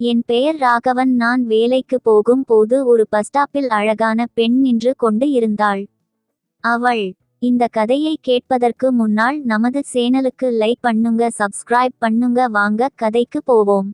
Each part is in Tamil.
என் பெயர் ராகவன். நான் வேலைக்கு போகும் போது ஒரு பஸ்டாப்பில் அழகான பெண் நின்று கொண்டு இருந்தாள். அவள் இந்த கதையை கேட்பதற்கு முன்னால் நமது சேனலுக்கு லைக் பண்ணுங்க சப்ஸ்கிரைப் பண்ணுங்க வாங்க கதைக்கு போவோம்.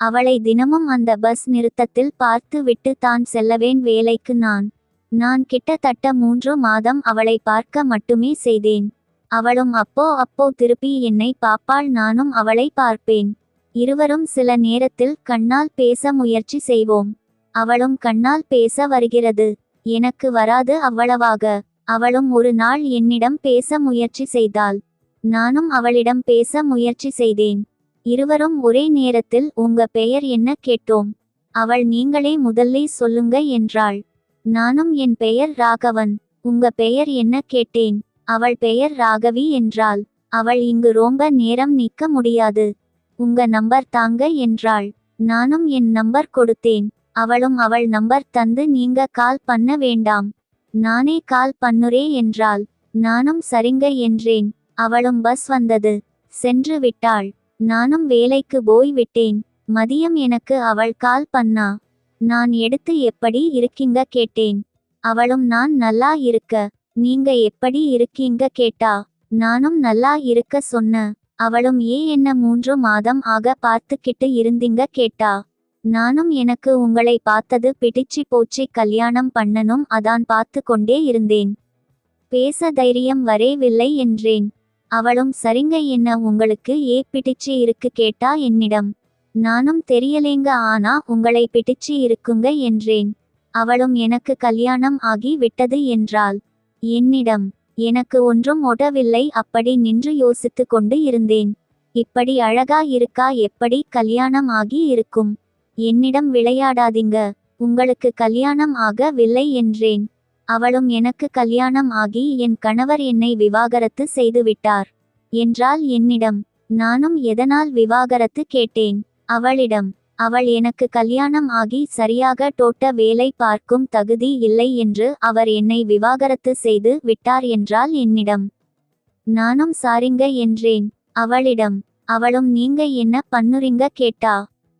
அவளை தினமும் அந்த பஸ் நிறுத்தத்தில் பார்த்து விட்டு தான் செல்லவேன் வேலைக்கு நான். நான் கிட்டத்தட்ட மூன்று மாதம் அவளை பார்க்க மட்டுமே செய்தேன். அவளும் அப்போ அப்போ திருப்பி என்னை பாப்பாள் நானும் அவளை பார்ப்பேன். இருவரும் சில நேரத்தில் கண்ணால் பேச முயற்சி செய்வோம். அவளும் கண்ணால் பேச வருகிறது. எனக்கு வராது அவ்வளவாக. அவளும் ஒரு நாள் என்னிடம் பேச முயற்சி செய்தாள். நானும் அவளிடம் பேச முயற்சி செய்தேன். இருவரும் ஒரே நேரத்தில் உங்க பெயர் என்ன கேட்டோம். அவள் நீங்களே முதல்லே சொல்லுங்க என்றாள். நானும் என் பெயர் ராகவன். உங்க பெயர் என்ன கேட்டேன். அவள் பெயர் ராகவி என்றாள். அவள் இங்கு ரொம்ப நேரம் நிற்க முடியாது. உங்க நம்பர் தாங்க என்றாள். நானும் என் நம்பர் கொடுத்தேன். அவளும் அவள் நம்பர் தந்து நீங்க கால் பண்ண வேண்டாம். நானே கால் பண்ணுறே என்றாள். நானும் சரிங்க என்றேன். அவளும் பஸ் வந்தது. சென்று விட்டாள். நானும் வேலைக்கு போய் விட்டேன். மதியம் எனக்கு அவள் கால் பண்ணா. நான் எடுத்து எப்படி இருக்கீங்க கேட்டேன். அவளும் நான் நல்லா இருக்க. நீங்க எப்படி இருக்கீங்க கேட்டா. நானும் நல்லா இருக்க சொன்ன. அவளும் ஏ என்ன மூன்று மாதம் ஆக பார்த்துக்கிட்டு இருந்தீங்க? கேட்டா நானும் எனக்கு உங்களை பார்த்தது பிடிச்சி போச்சு கல்யாணம் பண்ணனும் அதான் பார்த்து கொண்டே இருந்தேன். பேச தைரியம் வரேவில்லை என்றேன். அவளும் சரிங்க என்ன உங்களுக்கு ஏ பிடிச்சு இருக்கு? கேட்டா என்னிடம். நானும் தெரியலேங்க ஆனா உங்களை பிடிச்சு இருக்குங்க என்றேன். அவளும் எனக்கு கல்யாணம் ஆகி விட்டது என்றாள். என்னிடம் எனக்கு ஒன்றும் ஒடவில்லை அப்படி நின்று யோசித்து கொண்டு இருந்தேன். இப்படி அழகா இருக்கா எப்படி கல்யாணம் ஆகி இருக்கும்? என்னிடம் விளையாடாதீங்க. உங்களுக்கு கல்யாணம் ஆகவில்லை என்றேன். அவளும் எனக்கு கல்யாணம் ஆகி என் கணவர் என்னை விவாகரத்து செய்துவிட்டார். என்றால் என்னிடம். நானும் எதனால் விவாகரத்து கேட்டேன்? அவளிடம். அவள் எனக்கு கல்யாணம் ஆகி சரியாக தோட்ட வேலை பார்க்கும் தகுதி இல்லை என்று அவர் என்னை விவாகரத்து செய்து விட்டார் என்றால் என்னிடம் நானும் சாரிங்க என்றேன். அவளிடம் அவளும் நீங்க என்ன பண்ணுறீங்க? கேட்டா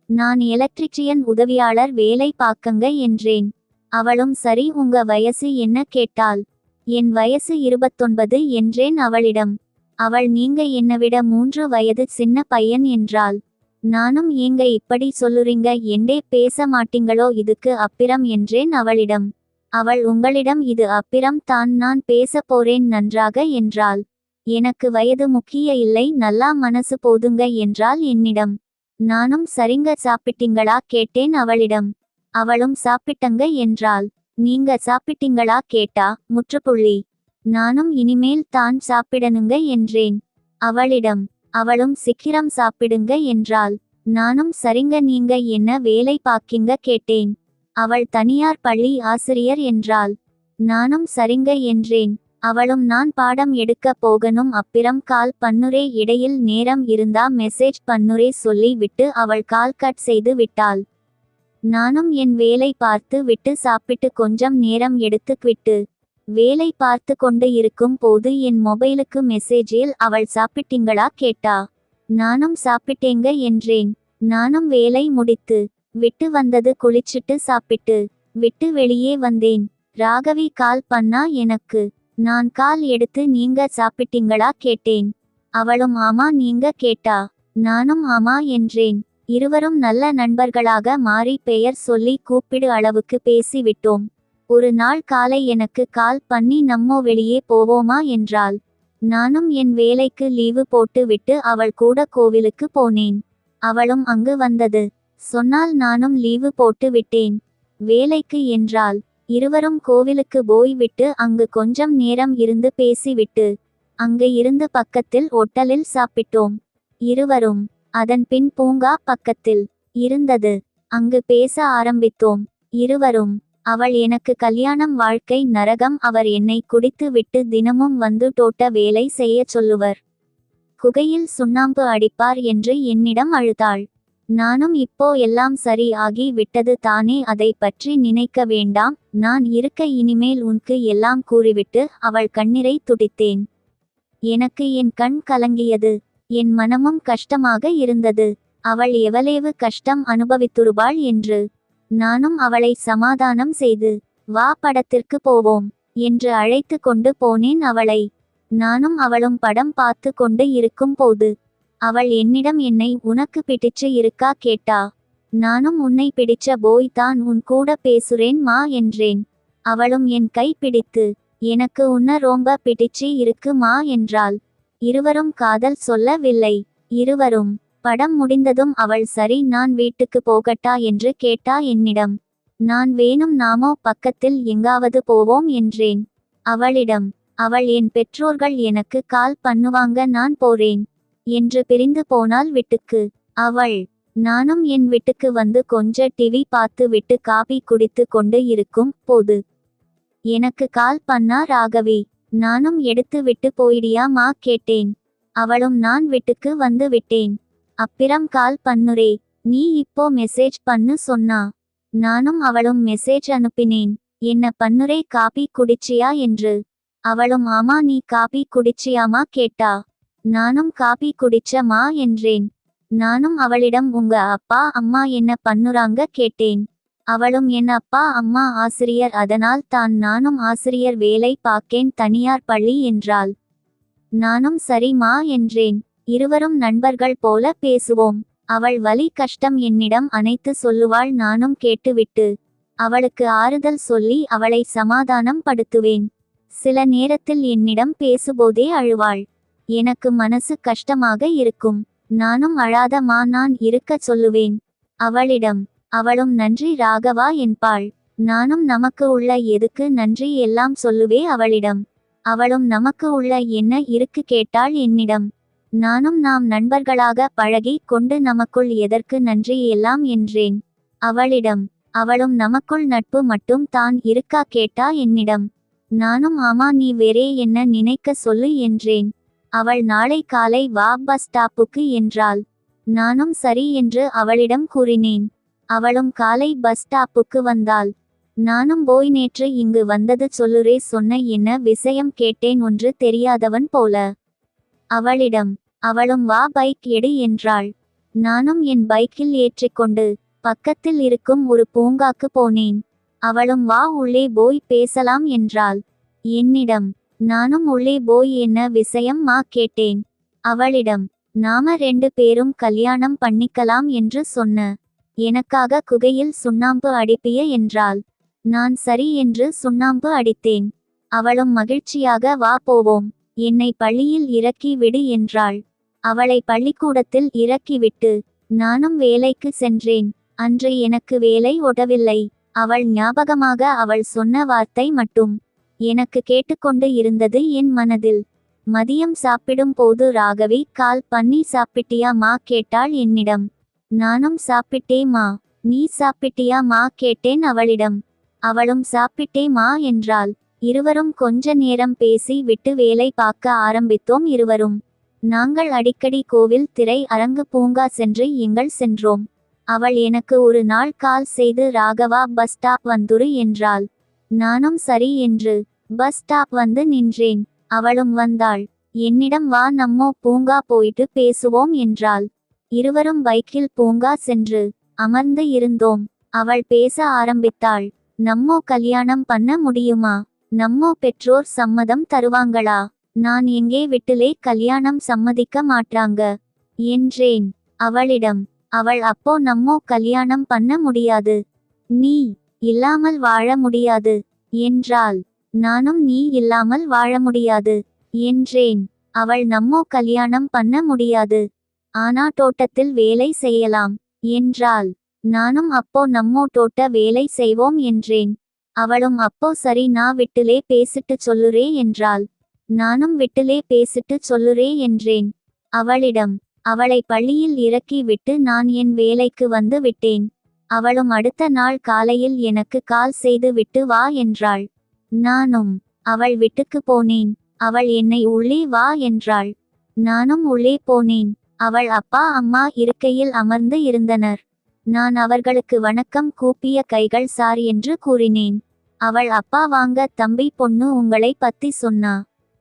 நான் எலக்ட்ரிஷியன் உதவியாளர் வேலை பார்க்கங்க என்றேன். அவளும் சரி உங்க வயசு என்ன? கேட்டாள். என் வயசு இருபத்தொன்பது என்றேன் அவளிடம். அவள் நீங்க என்னை விட மூன்று வயது சின்ன பையன் என்றாள். நானும் ஏங்க இப்படி சொல்லுறீங்க? என்றே பேச மாட்டீங்களோ? இதுக்கு அப்பிரம் என்றேன் அவளிடம். அவள் உங்களிடம் இது அப்பிரம் தான் நான் பேச போறேன் நன்றாக என்றாள். எனக்கு வயது முக்கிய இல்லை. நல்லா மனசு போதுங்க என்றாள் என்னிடம். நானும் சரிங்க. சாப்பிட்டீங்களா? கேட்டேன் அவளிடம். அவளும் சாப்பிட்டங்க என்றாள். நீங்க சாப்பிட்டீங்களா? கேட்டா முற்றுப்புள்ளி. நானும் இனிமேல் தான் சாப்பிடணுங்க என்றேன். அவளிடம் அவளும் சிக்கிரம் சாப்பிடுங்க என்றாள். நானும் சரிங்க நீங்க என்ன வேலை பாக்கிங்க கேட்டேன். அவள் தனியார் பள்ளி ஆசிரியர் என்றாள். நானும் சரிங்க என்றேன். அவளும் நான் பாடம் எடுக்க போகணும். அப்பிரம் கால் பண்ணுரே இடையில் நேரம் இருந்தா மெசேஜ் பண்ணுரே சொல்லி விட்டு அவள் கால் கட் செய்து விட்டாள். நானும் என் வேலை பார்த்து விட்டு சாப்பிட்டு கொஞ்சம் நேரம் எடுத்து விட்டு வேலை பார்த்து கொண்டு இருக்கும் போது என் மொபைலுக்கு மெசேஜில் அவள் சாப்பிட்டீங்களா? கேட்டா. நானும் சாப்பிட்டேங்க என்றேன். நானும் வேலை முடித்து விட்டு வந்தது குளிச்சிட்டு சாப்பிட்டு விட்டு வெளியே வந்தேன். ராகவி கால் பண்ணா எனக்கு. நான் கால் எடுத்து நீங்க சாப்பிட்டீங்களா? கேட்டேன். அவளும் ஆமா நீங்க? கேட்டா. நானும் ஆமா என்றேன். இருவரும் நல்ல நண்பர்களாக மாறி பெயர் சொல்லி கூப்பிடு அளவுக்கு பேசிவிட்டோம். ஒரு நாள் காலை எனக்கு கால் பண்ணி நம்மோ வெளியே போவோமா? என்றாள். நானும் என் வேலைக்கு லீவு போட்டு விட்டு அவள் கூட கோவிலுக்கு போனேன். அவளும் அங்கு வந்தது. சொன்னால் நானும் லீவு போட்டு விட்டேன். வேலைக்கு என்றாள். இருவரும் கோவிலுக்கு போய்விட்டு அங்கு கொஞ்சம் நேரம் இருந்து பேசிவிட்டு அங்கு இருந்து பக்கத்தில் ஒட்டலில் சாப்பிட்டோம். இருவரும் அதன் பின் பூங்கா பக்கத்தில் இருந்தது. அங்கு பேச ஆரம்பித்தோம். இருவரும் அவள் எனக்கு கல்யாணம் வாழ்க்கை நரகம் அவர் என்னை குடித்து விட்டு தினமும் வந்து தோட்ட வேலை செய்யச் சொல்லுவர். குகையில் சுண்ணாம்பு அடிப்பார் என்று என்னிடம் அழுதாள். நானும் இப்போ எல்லாம் சரி ஆகி விட்டது தானே அதை பற்றி நினைக்க வேண்டாம் நான் இருக்க இனிமேல் உனக்கு எல்லாம் கூறிவிட்டு அவள் கண்ணீரை துடித்தேன். எனக்கு என் கண் கலங்கியது என் மனமும் கஷ்டமாக இருந்தது அவள் எவ்வளவு கஷ்டம் அனுபவித்துருவாள் என்று. நானும் அவளை சமாதானம் செய்து வா படத்திற்கு போவோம் என்று அழைத்து கொண்டு போனேன் அவளை. நானும் அவளும் படம் பார்த்து கொண்டு இருக்கும் போது அவள் என்னிடம் என்னை உனக்கு பிடிச்சு இருக்கா? கேட்டா. நானும் உன்னை பிடிச்ச போய் தான் உன் கூட பேசுறேன் மா என்றேன். அவளும் என் கை பிடித்து எனக்கு உன்ன ரொம்ப பிடிச்சு இருக்கு மா என்றாள். இருவரும் காதல் சொல்லவில்லை. இருவரும் படம் முடிந்ததும் அவள் சரி நான் வீட்டுக்கு போகட்டா? என்று கேட்டா என்னிடம். நான் வேணும் நாமோ பக்கத்தில் எங்காவது போவோம் என்றேன். அவளிடம் அவள் என் பெற்றோர்கள் எனக்கு கால் பண்ணுவாங்க நான் போறேன் என்று பிரிந்து போனால் விட்டுக்கு. அவள் நானும் என் வீட்டுக்கு வந்து கொஞ்ச டிவி பார்த்து விட்டு காபி குடித்து கொண்டு இருக்கும் போது எனக்கு கால் பண்ணா ராகவி நானும் எடுத்து விட்டு போயிடியாமா கேட்டேன். அவளும் நான் வீட்டுக்கு வந்து விட்டேன். அப்பிரம் கால் பண்ணுறே நீ இப்போ மெசேஜ் பண்ணு சொன்னா. நானும் அவளும் மெசேஜ் அனுப்பினேன். என்ன பண்ணுரே காபி குடிச்சியா? என்று. அவளும் ஆமா நீ காபி குடிச்சியாமா? கேட்டா. நானும் காபி குடிச்சமா என்றேன். நானும் அவளிடம் உங்க அப்பா அம்மா என்ன பண்ணுறாங்க? கேட்டேன். அவளும் என் அப்பா அம்மா ஆசிரியர் அதனால் தான் நானும் ஆசிரியர் வேலை பார்க்கேன் தனியார் பள்ளி என்றாள். நானும் சரிமா என்றேன். இருவரும் நண்பர்கள் போல பேசுவோம். அவள் வலி கஷ்டம் என்னிடம் அனைத்து சொல்லுவாள் நானும் கேட்டுவிட்டு. அவளுக்கு ஆறுதல் சொல்லி அவளை சமாதானம் படுத்துவேன் சில நேரத்தில் என்னிடம் பேசும்போதே அழுவாள். எனக்கு மனசு கஷ்டமாக இருக்கும். நானும் அழாத மா நான் இருக்க சொல்லுவேன். அவளிடம் அவளும் நன்றி ராகவா என்பாள். நானும் நமக்கு உள்ள எதுக்கு நன்றி எல்லாம் சொல்லுவே அவளிடம். அவளும் நமக்கு உள்ள என்ன இருக்கு கேட்டாள் என்னிடம். நானும் நாம் நண்பர்களாக பழகி கொண்டு நமக்குள் எதற்கு நன்றி எல்லாம் என்றேன். அவளிடம் அவளும் நமக்குள் நட்பு மட்டும் தான் இருக்கா? கேட்டா என்னிடம் நானும் ஆமா நீ வேறே என்ன நினைக்க சொல்லு என்றேன். அவள் நாளை காலை வா பஸ் ஸ்டாப்புக்கு என்றாள். நானும் சரி என்று அவளிடம் கூறினேன். அவளும் காலை பஸ் ஸ்டாப்புக்கு வந்தாள். நானும் போய் நேற்று இங்கு வந்தது சொல்லுரே சொன்ன என்ன விஷயம் கேட்டேன் ஒன்று தெரியாதவன் போல. அவளிடம் அவளும் வா பைக் எடு என்றாள். நானும் என் பைக்கில் ஏற்றிக்கொண்டு பக்கத்தில் இருக்கும் ஒரு பூங்காக்கு போனேன். அவளும் வா உள்ளே போய் பேசலாம் என்றாள். என்னிடம் நானும் உள்ளே போய் என்ன விஷயம்? மா கேட்டேன். அவளிடம் நாம ரெண்டு பேரும் கல்யாணம் பண்ணிக்கலாம் என்று சொன்ன. எனக்காக குகையில் சுண்ணாம்பு அடிப்பிய என்றாள். நான் சரி என்று சுண்ணாம்பு அடித்தேன். அவளும் மகிழ்ச்சியாக வா போவோம். என்னை பள்ளியில் இறக்கி விடு என்றாள். அவளை பள்ளிக்கூடத்தில் இறக்கிவிட்டு நானும் வேலைக்கு சென்றேன். அன்று எனக்கு வேலை ஒடவில்லை. அவள் ஞாபகமாக அவள் சொன்ன வார்த்தை மட்டும் எனக்கு கேட்டுக்கொண்டு இருந்தது என் மனதில். மதியம் சாப்பிடும் போது ராகவி கால் பண்ணி சாப்பிட்டியா மா? கேட்டாள் என்னிடம். நானும் சாப்பிட்டே மா. நீ சாப்பிட்டியா மா? கேட்டேன் அவளிடம். அவளும் சாப்பிட்டே மா என்றாள். இருவரும் கொஞ்ச நேரம் பேசி விட்டு வேலை பார்க்க ஆரம்பித்தோம் இருவரும். நாங்கள் அடிக்கடி கோவில் திரை அரங்கு பூங்கா சென்று எங்கள் சென்றோம். அவள் எனக்கு ஒரு நாள் கால் செய்து ராகவா பஸ் ஸ்டாப் வந்துரு என்றாள். நானும் சரி என்று. பஸ் ஸ்டாப் வந்து நின்றேன். அவளும் வந்தாள். என்னிடம் வா நம்மோ பூங்கா போயிட்டு பேசுவோம் என்றாள். இருவரும் பைக்கில் பூங்கா சென்று அமர்ந்து இருந்தோம். அவள் பேச ஆரம்பித்தாள். நம்மோ கல்யாணம் பண்ண முடியுமா? நம்மோ பெற்றோர் சம்மதம் தருவாங்களா? நான் எங்கே விட்டுலே கல்யாணம் சம்மதிக்க மாட்டாங்க? என்றேன். அவளிடம் அவள் அப்போ நம்மோ கல்யாணம் பண்ண முடியாது. நீ இல்லாமல் வாழ முடியாது. என்றாள். நானும் நீ இல்லாமல் வாழ முடியாது. என்றேன். அவள் நம்மோ கல்யாணம் பண்ண முடியாது. ஆனா தோட்டத்தில் வேலை செய்யலாம். என்றாள். நானும் அப்போ நம்மோ தோட்ட வேலை செய்வோம் என்றேன். அவளும் அப்போ சரி நான் விட்டுலே பேசிட்டு சொல்லுறே என்றாள். நானும் விட்டுலே பேசிட்டு சொல்லுறே என்றேன். அவளிடம் அவளை பள்ளியில் இறக்கி விட்டு நான் என் வேலைக்கு வந்து விட்டேன். அவளும் அடுத்த நாள் காலையில் எனக்கு கால் செய்து விட்டு வா என்றாள். நானும் அவள் விட்டுக்கு போனேன். அவள் என்னை உள்ளே வா என்றாள். நானும் உள்ளே போனேன். அவள் அப்பா அம்மா இருக்கையில் அமர்ந்து இருந்தனர். நான் அவர்களுக்கு வணக்கம் கூப்பிய கைகள் சார் என்று கூறினேன். அவள் அப்பா வாங்க தம்பி பொண்ணு உங்களை பத்தி சொன்னா.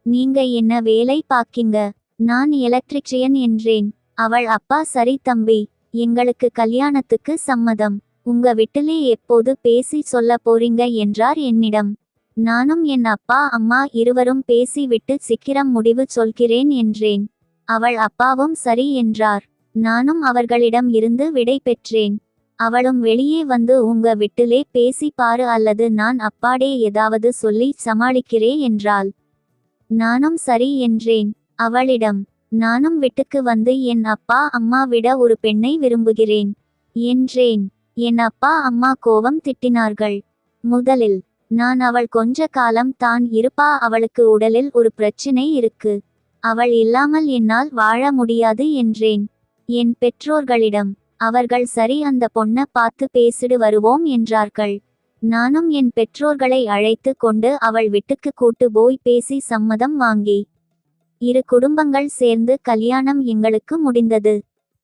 நீங்க என்ன வேலை பாக்கிங்க நான் எலக்ட்ரிஷியன் என்றேன். அவள் அப்பா சரி தம்பி. எங்களுக்கு கல்யாணத்துக்கு சம்மதம். உங்க வீட்டிலே எப்போது பேசி சொல்ல போறீங்க என்றார் என்னிடம். நானும் என் அப்பா அம்மா இருவரும் பேசி விட்டு சீக்கிரம் முடிவு சொல்கிறேன் என்றேன். அவள் அப்பாவும் சரி என்றார். நானும் அவர்களிடம் இருந்து விடை பெற்றேன். அவளும் வெளியே வந்து உங்க வீட்டிலே பேசி பாரு அல்லது நான் அப்பாடே ஏதாவது சொல்லி சமாளிக்கிறே என்றாள். நானும் சரி என்றேன். அவளிடம் நானும் வீட்டுக்கு வந்து என் அப்பா அம்மா விட ஒரு பெண்ணை விரும்புகிறேன் என்றேன். என் அப்பா அம்மா கோபம் திட்டினார்கள். முதலில் நான் அவள் கொஞ்ச காலம் தான் இருப்பா அவளுக்கு உடலில் ஒரு பிரச்சினை இருக்கு. அவள் இல்லாமல் என்னால் வாழ முடியாது என்றேன். என் பெற்றோர்களிடம் அவர்கள் சரி அந்த பொண்ண பார்த்து பேசிடு வருவோம் என்றார்கள். நானும் என் பெற்றோர்களை அழைத்து கொண்டு அவள் வீட்டுக்கு கூட்டு போய் பேசி சம்மதம் வாங்கி இரு குடும்பங்கள் சேர்ந்து கல்யாணம் எங்களுக்கு முடிந்தது.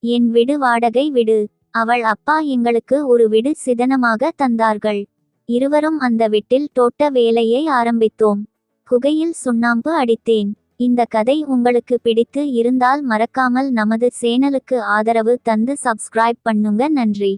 என் விடு வாடகை விடு. அவள் அப்பா எங்களுக்கு ஒரு விடு சிதனமாக தந்தார்கள். இருவரும் அந்த வீட்டில் தோட்ட வேலையை ஆரம்பித்தோம். குகையில் சுண்ணாம்பு அடித்தேன். இந்த கதை உங்களுக்கு பிடித்து இருந்தால் மறக்காமல் நமது சேனலுக்கு ஆதரவு தந்து சப்ஸ்கிரைப் பண்ணுங்க. நன்றி.